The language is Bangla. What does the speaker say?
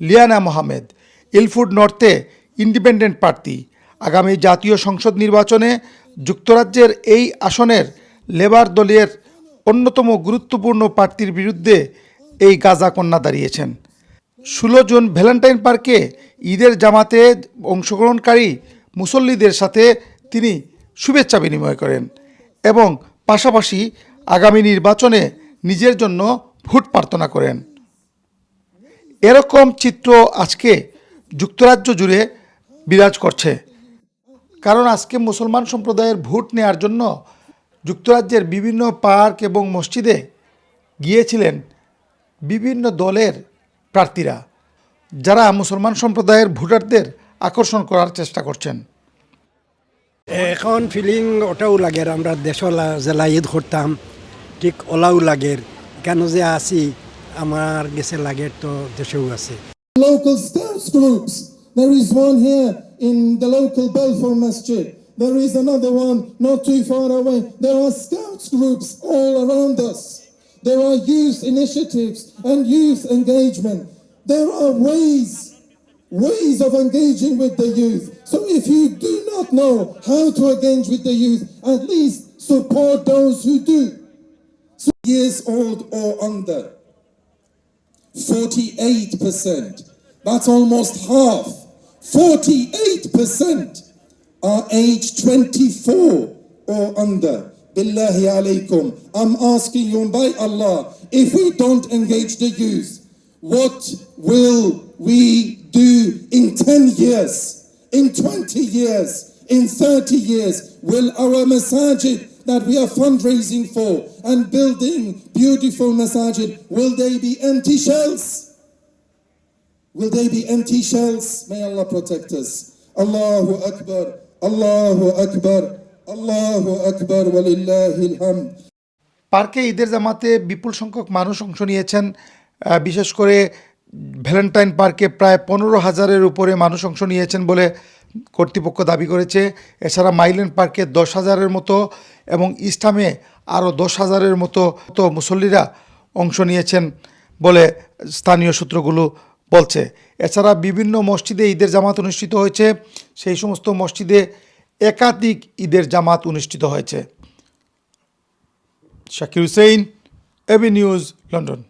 লিয়ানা মোহামেদ, ইলফুড নর্থে ইন্ডিপেন্ডেন্ট প্রার্থী। আগামী জাতীয় সংসদ নির্বাচনে যুক্তরাজ্যের এই আসনের লেবার দলের অন্যতম গুরুত্বপূর্ণ প্রার্থীর বিরুদ্ধে এই গাজা কন্যা দাঁড়িয়েছেন। ষোলো জুন ভ্যালেন্টাইন পার্কে ঈদের জামাতে অংশগ্রহণকারী মুসল্লিদের সাথে তিনি শুভেচ্ছা বিনিময় করেন এবং পাশাপাশি আগামী নির্বাচনে নিজের জন্য ভোট প্রার্থনা করেন। এরকম চিত্র আজকে যুক্তরাজ্য জুড়ে বিরাজ করছে। কারণ আজকে মুসলমান সম্প্রদায়ের ভোট নেওয়ার জন্য যুক্তরাজ্যের বিভিন্ন পার্ক এবং মসজিদে গিয়েছিলেন বিভিন্ন দলের প্রার্থীরা, যারা মুসলমান সম্প্রদায়ের ভোটারদের আকর্ষণ করার চেষ্টা করছেন। এখন ফিলিং ওটাও লাগে, আমরা দেশলা জেলা ঈদ করতাম, ঠিক ওলাও লাগের কেন যে আছি আমার গেছে লাগের তো দেশেও আছে local scouts groups. There is one here in the local Belfour Masjid. There is another one not too far away. There are scouts groups all around us. There are youth initiatives and youth engagement. There are ways, ways of engaging with the youth. So if you do not know how to engage with the youth, at least support those who do. So years old or under. 48%. That's almost half. 48% are age 24 or under. Billahi alaykum. I'm asking you by Allah, if we don't engage the youth, what will we do in 10 years, in 20 years, in 30 years? Will our masajid that we are fundraising for and building beautiful masajid, will they be empty shells? Will they be empty shells? May Allah protect us. Allahu Akbar, Allahu Akbar, Allahu Akbar, walillahi alhamd. পার্কে ঈদের জামাতে বিপুল সংখ্যক মানুষ অংশ নিয়েছেন বিশেষ করে ভ্যালেন্টাইন পার্কে প্রায় পনেরো হাজারের উপরে মানুষ অংশ নিয়েছেন বলে কর্তৃপক্ষ দাবি করেছে এছাড়া মাইলেন পার্কে দশ হাজারের মতো এবং ইস্টামে আরও দশ হাজারের মতো তো মুসল্লিরা অংশ নিয়েছেন বলে স্থানীয় সূত্রগুলো বলছে। এছাড়া বিভিন্ন মসজিদে ঈদের জামাত অনুষ্ঠিত হয়েছে। সেই সমস্ত মসজিদে একাধিক ঈদের জামাত অনুষ্ঠিত হয়েছে। Shakir Hussain A B news, London.